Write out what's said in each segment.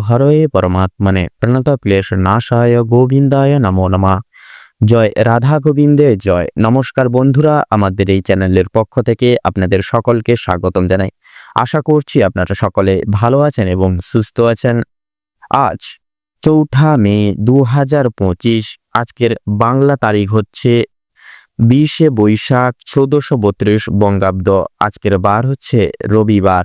হরয়ে পরমাত্মনে প্রণত ক্লেশ নাশায় গোবিন্দায় নমো নমা জয় রাধা গোবিন্দে জয় নমস্কার বন্ধুরা আমাদের এই চ্যানেলের পক্ষ থেকে আপনাদের সকলকে স্বাগতম জানাই। আশা করছি আপনারা সকলে ভালো আছেন এবং সুস্থ আছেন। আজ চৌঠা মে দু হাজার পঁচিশ, আজকের বাংলা তারিখ হচ্ছে বিশে বৈশাখ চৌদ্দশো বত্রিশ বঙ্গাব্দ। আজকের বার হচ্ছে রবিবার।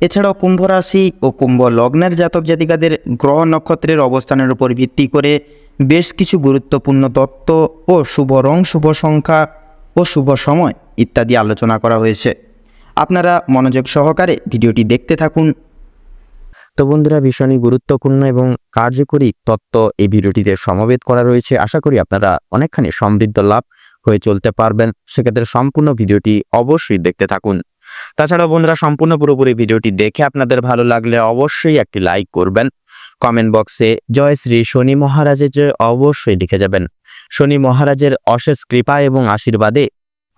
এছাড়াও কুম্ভ রাশি ও কুম্ভ লগ্নের জাতক জাতিকাদের গ্রহ নক্ষত্রের অবস্থানের উপর ভিত্তি করে বেশ কিছু গুরুত্বপূর্ণ তত্ত্ব ও শুভ রং, শুভ সংখ্যা ও শুভ সময় ইত্যাদি আলোচনা করা হয়েছে। আপনারা মনোযোগ সহকারে ভিডিওটি দেখতে থাকুন। তো বন্ধুরা ভীষণই গুরুত্বপূর্ণ এবং কার্যকরী তত্ত্ব এই ভিডিওটিতে সমবেত করা রয়েছে। আশা করি আপনারা অনেকখানি সমৃদ্ধ লাভ হয়ে চলতে পারবেন। সেক্ষেত্রে সম্পূর্ণ ভিডিওটি অবশ্যই দেখতে থাকুন। তাছাড়া বন্ধুরা, সম্পূর্ণ পুরোপুরি ভিডিওটি দেখে আপনাদের ভালো লাগলে অবশ্যই একটি লাইক করবেন। কমেন্ট বক্সে জয় শ্রী শনি মহারাজের জয় অবশ্যই লিখে যাবেন। শনি মহারাজের অশেষ কৃপা এবং আশীর্বাদে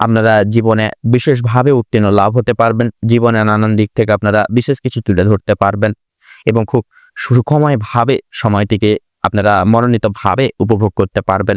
আপনারা জীবনে বিশেষভাবে উত্তীর্ণ লাভ হতে পারবেন। জীবনে নানান দিক থেকে আপনারা বিশেষ কিছু তুলে ধরতে পারবেন এবং খুব সুখময়ভাবে সময়টিকে আপনারা মনোনীতভাবে উপভোগ করতে পারবেন।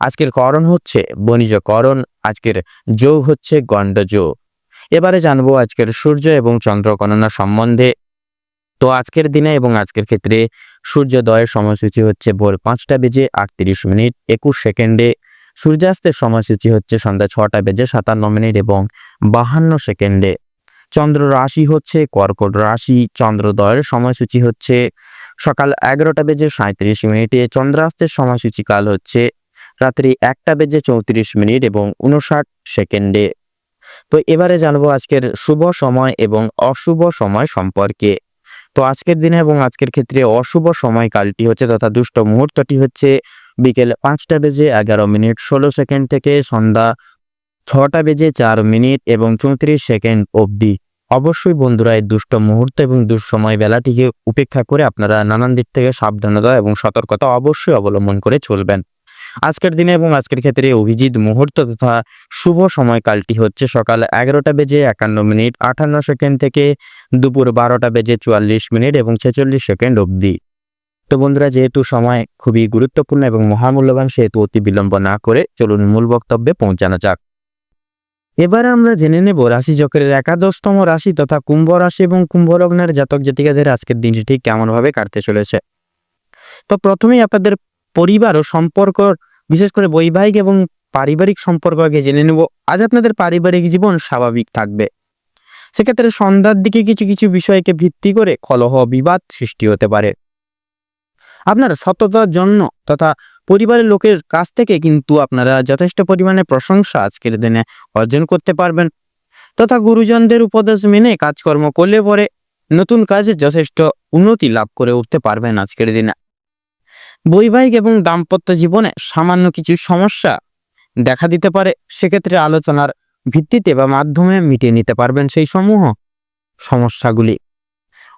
আজকের করণ হচ্ছে বণিজ করণ আজকের যোগ হচ্ছে গণ্ডযোগ। এবারে জানব আজকের সূর্য এবং চন্দ্র গণনা সম্বন্ধে। তো আজকের দিনে এবং আজকের ক্ষেত্রে সূর্যোদয়ের সময়সূচি হচ্ছে ভোর পাঁচটা বেজে আটত্রিশ মিনিট একুশ সেকেন্ডে। সূর্যাস্তের সময়সূচি হচ্ছে সন্ধ্যা ছটা বেজে সাতান্ন মিনিট এবং বাহান্ন সেকেন্ডে। চন্দ্র রাশি হচ্ছে কর্কট রাশি, চন্দ্রোদয়ের সময়সূচি হচ্ছে সকাল এগারোটা বেজে সাঁত্রিশ মিনিটে। চন্দ্রাস্তের সময়সূচি কাল হচ্ছে রাত্রি একটা বেজে চৌত্রিশ মিনিট এবং উনষাট সেকেন্ডে। তো এবারে জানব আজকের শুভ সময় এবং অশুভ সময় সম্পর্কে। তো আজকের দিনে এবং আজকের ক্ষেত্রে অশুভ সময় কালটি হচ্ছে তথা দুষ্ট মুহূর্তটি হচ্ছে বিকেল পাঁচটা বেজে এগারো মিনিট ষোলো সেকেন্ড থেকে সন্ধ্যা ছটা বেজে চার মিনিট এবং চৌত্রিশ সেকেন্ড অবধি। অবশ্যই বন্ধুরা এই দুষ্ট মুহূর্ত এবং দুঃসময় বেলাটিকে উপেক্ষা করে আপনারা নানান দিক থেকে সাবধানতা এবং সতর্কতা অবশ্যই অবলম্বন করে চলবেন। আজকের দিনে এবং আজকের ক্ষেত্রে অভিজিৎ মুহূর্ত তথা শুভ সময়কালটি হচ্ছে সকাল এগারোটা বেজে একান্ন মিনিট, আঠান্ন সেকেন্ড থেকে দুপুর বারোটা বেজে চুয়াল্লিশ মিনিট এবং ছেচল্লিশ সেকেন্ড অবধি। তো বন্ধুরা, যেহেতু সময় খুবই গুরুত্বপূর্ণ এবং মহামূল্যবান, সেহেতু অতি বিলম্ব না করে চলুন মূল বক্তব্যে পৌঁছানো যাক। এবারে আমরা জেনে নেব রাশি চক্রের একাদশতম রাশি তথা কুম্ভ রাশি এবং কুম্ভ লগ্নের জাতক জাতিকাদের আজকের দিনটি ঠিক কেমনভাবে কাটতে চলেছে। তো প্রথমেই আপনাদের পরিবার ও সম্পর্ক, বিশেষ করে বৈবাহিক এবং পারিবারিক সম্পর্ক আগে জেনে নেব। আজ আপনাদের পারিবারিক জীবন স্বাভাবিক থাকবে। সেক্ষেত্রে সন্ধ্যার দিকে কিছু কিছু বিষয়কে ভিত্তি করে কলহ বিবাদ সৃষ্টি হতে পারে। আপনার সততার জন্য তথা পরিবারের লোকের কাছ থেকে কিন্তু আপনারা যথেষ্ট পরিমাণে প্রশংসা আজকের দিনে অর্জন করতে পারবেন। তথা গুরুজনদের উপদেশ মেনে কাজকর্ম করলে পরে নতুন কাজে যথেষ্ট উন্নতি লাভ করে উঠতে পারবেন আজকের দিনে। বৈবাহিক এবং দাম্পত্য জীবনে সামান্য কিছু সমস্যা দেখা দিতে পারে, সেক্ষেত্রে আলোচনার ভিত্তিতে বা মাধ্যমে মিটিয়ে নিতে পারবেন সেই সমূহ সমস্যাগুলি।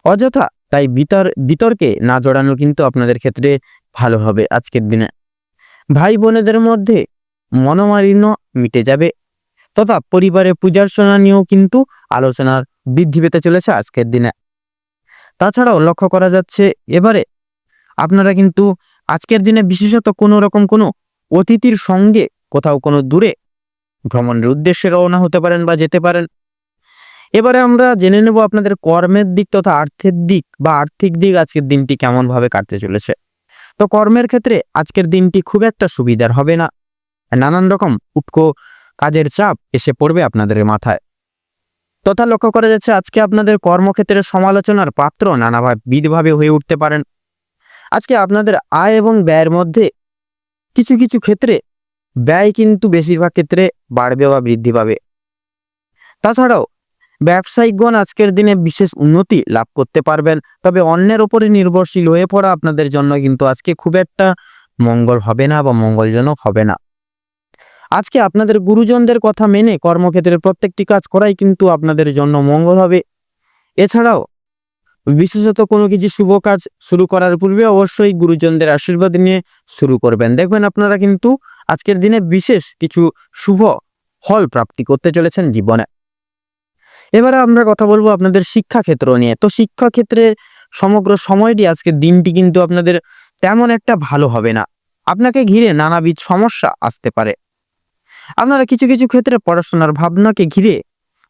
অযথা তাই বিতর, বিতর্কে না জড়ানো কিন্তু আপনাদের ক্ষেত্রে ভালো হবে আজকের দিনে। ভাই বোনেদের মধ্যে মনোমালিন্য মিটে যাবে তথা পরিবারে পূজার্চনা নিয়েও কিন্তু আলোচনার বৃদ্ধি পেতে চলেছে আজকের দিনে। তাছাড়াও লক্ষ্য করা যাচ্ছে, এবারে আপনারা কিন্তু আজকের দিনে বিশেষত কোনো রকম কোনো অতিথির সঙ্গে কোথাও কোনো দূরে ভ্রমণের উদ্দেশ্যে রওনা হতে পারেন বা যেতে পারেন। এবারে আমরা জেনে নেব আপনাদের কর্মের দিক তথা আর্থের দিক বা আর্থিক দিক আজকের দিনটি কেমনভাবে কাটতে চলেছে। তো কর্মের ক্ষেত্রে আজকের দিনটি খুব একটা সুবিধার হবে না। নানান রকম উটকো কাজের চাপ এসে পড়বে আপনাদের মাথায়। তথা লক্ষ্য করা যাচ্ছে আজকে আপনাদের কর্মক্ষেত্রে সমালোচনার পাত্র নানাভাবে বিধভাবে হয়ে উঠতে পারেন। আজকে আপনাদের আয় এবং ব্যয়ের মধ্যে কিছু কিছু ক্ষেত্রে ব্যয় কিন্তু বেশিরভাগ ক্ষেত্রে বাড়বে বা বৃদ্ধি পাবে। তাছাড়াও ব্যবসায়িকগণ আজকের দিনে বিশেষ উন্নতি লাভ করতে পারবেন, তবে অন্যের ওপরে নির্ভরশীল হয়ে পড়া আপনাদের জন্য কিন্তু আজকে খুব একটা মঙ্গল হবে না বা মঙ্গলজনক হবে না। আজকে আপনাদের গুরুজনদের কথা মেনে কর্মক্ষেত্রের প্রত্যেকটি কাজ করাই কিন্তু আপনাদের জন্য মঙ্গল হবে। এছাড়াও বিশেষত কোনো কিছু শুভ কাজ শুরু করার পূর্বে অবশ্যই গুরুজনদের আশীর্বাদ নিয়ে শুরু করবেন। দেখবেন আপনারা কিন্তু আজকের দিনে বিশেষ কিছু শুভ ফল প্রাপ্তি করতে চলেছেন জীবনে। এবারে আমরা কথা বলব আপনাদের শিক্ষাক্ষেত্র নিয়ে। তো শিক্ষাক্ষেত্রে সমগ্র সময়টি, আজকের দিনটি কিন্তু আপনাদের তেমন একটা ভালো হবে না। আপনাকে ঘিরে নানাবিধ সমস্যা আসতে পারে। আপনারা কিছু কিছু ক্ষেত্রে পড়াশোনার ভাবনাকে ঘিরে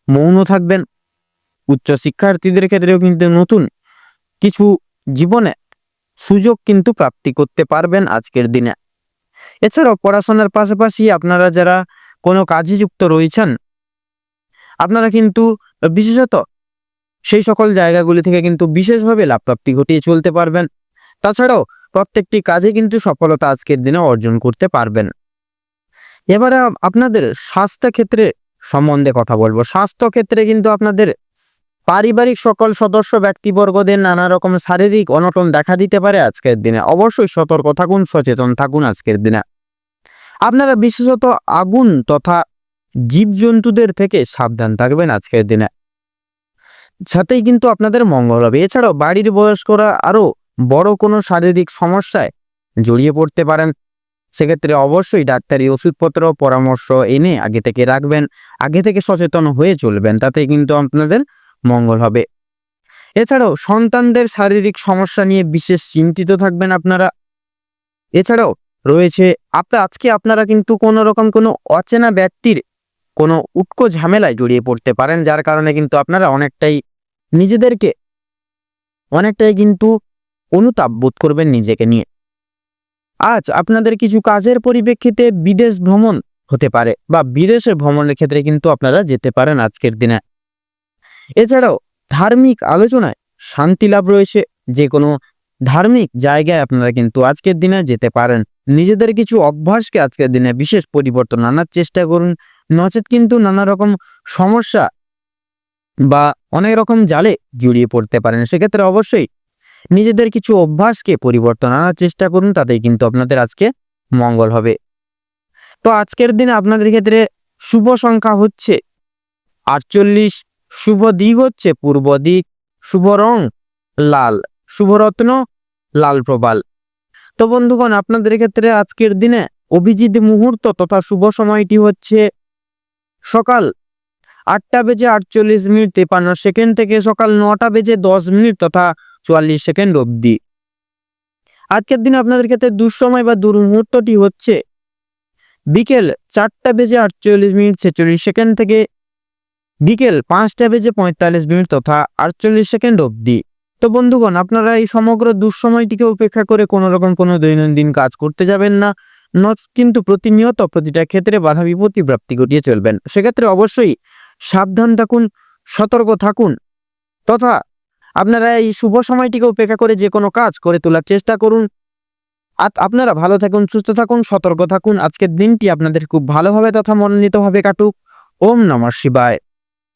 মৌন থাকবেন। উচ্চ শিক্ষার্থীদের ক্ষেত্রেও কিন্তু নতুন কিছু জীবনে সুযোগ কিন্তু প্রাপ্তি করতে পারবেন আজকের দিনে। এছাড়াও পড়াশোনার পাশাপাশি আপনারা যারা কোনো কাজে যুক্ত রয়েছেন, আপনারা কিন্তু বিশেষত সেই সকল জায়গাগুলি থেকে কিন্তু বিশেষভাবে লাভ প্রাপ্তি ঘটিয়ে চলতে পারবেন। তাছাড়াও প্রত্যেকটি কাজে কিন্তু সফলতা আজকের দিনে অর্জন করতে পারবেন। এবারে আপনাদের স্বাস্থ্য ক্ষেত্রে সম্বন্ধে কথা বলব। স্বাস্থ্য ক্ষেত্রে কিন্তু আপনাদের পারিবারিক সকল সদস্য ব্যক্তিবর্গদের নানা রকম শারীরিক অনটন দেখা দিতে পারে আজকের দিনে। অবশ্যই সতর্ক থাকুন, সচেতন থাকুন আজকের দিনে। আপনারা বিশেষত আগুন তথা জীবজন্তুদের থেকে সাবধান থাকবেন আজকের দিনে। সাথেই কিন্তু আপনাদের মঙ্গল হবে। এছাড়াও বাড়ির বয়স্করা আরও বড় কোনো শারীরিক সমস্যায় জড়িয়ে পড়তে পারেন। সেক্ষেত্রে অবশ্যই ডাক্তারি ওষুধপত্র, পরামর্শ এনে আগে থেকে রাখবেন, আগে থেকে সচেতন হয়ে চলবেন। তাতে কিন্তু আপনাদের মঙ্গল হবে। এছাড়াও সন্তানদের শারীরিক সমস্যা নিয়ে বিশেষ চিন্তিত থাকবেন আপনারা। এছাড়াও রয়েছে আপনার আজকে আপনারা কিন্তু কোনো রকম কোনো অচেনা ব্যক্তির কোনো উটকো ঝামেলায় জড়িয়ে পড়তে পারেন, যার কারণে কিন্তু আপনারা অনেকটাই নিজেদেরকে, অনেকটাই কিন্তু অনুতাপ বোধ করবেন নিজেকে নিয়ে। আজ আপনাদের কিছু কাজের পরিপ্রেক্ষিতে বিদেশ ভ্রমণ হতে পারে, বা বিদেশে ভ্রমণের ক্ষেত্রে কিন্তু আপনারা যেতে পারেন আজকের দিনে। এছাড়াও ধার্মিক আলোচনায় শান্তি লাভ রয়েছে। যে কোনো ধার্মিক জায়গায় আপনারা কিন্তু আজকের দিনে যেতে পারেন। নিজেদের কিছু অভ্যাসকে আজকের দিনে বিশেষ পরিবর্তন আনার চেষ্টা করুন। নচেত কিন্তু নানা রকম সমস্যা বা অনেক রকম জালে জড়িয়ে পড়তে পারেন। সেক্ষেত্রে অবশ্যই নিজেদের কিছু অভ্যাসকে পরিবর্তন আনার চেষ্টা করুন, তাতেই কিন্তু আপনাদের আজকে মঙ্গল হবে। তো আজকের দিনে আপনাদের ক্ষেত্রে শুভ সংখ্যা হচ্ছে আটচল্লিশ শুভ দিক হচ্ছে পূর্ব দিক, শুভ রং লাল শুভরত্ন লাল প্রবাল। তো বন্ধুগণ, আপনাদের ক্ষেত্রে আজকের দিনে অভিজিৎ মুহূর্ত তথা শুভ সময়টি হচ্ছে সকাল আটটা বেজে আটচল্লিশ মিনিট তেপান্ন সেকেন্ড থেকে সকাল নটা বেজে দশ মিনিট তথা চুয়াল্লিশ সেকেন্ড অবধি। আজকের দিনে আপনাদের ক্ষেত্রে দুঃসময় বা দুর্মুহূর্তটি হচ্ছে বিকেল চারটা বেজে আটচল্লিশ মিনিট ছেচল্লিশ সেকেন্ড থেকে বিকেল পাঁচটা বেজে পঁয়তাল্লিশ মিনিট তথা আটচল্লিশ সেকেন্ড অবধি। তো বন্ধুগণ, আপনারা এই সমগ্র দুঃসময়টিকে উপেক্ষা করে কোনো রকম কোনো দৈনন্দিন কাজ করতে যাবেন না। নচ কিন্তু প্রতিনিয়ত প্রতিটা ক্ষেত্রে বাধা বিপত্তি প্রাপ্তি ঘটিয়ে চলবেন। সেক্ষেত্রে অবশ্যই সাবধান থাকুন, সতর্ক থাকুন তথা আপনারা এই শুভ সময়টিকে উপেক্ষা করে যে কোনো কাজ করে তোলার চেষ্টা করুন। আর আপনারা ভালো থাকুন, সুস্থ থাকুন, সতর্ক থাকুন। আজকের দিনটি আপনাদের খুব ভালোভাবে তথা মনোনীতভাবে কাটুক। ওম নমঃ শিবায়।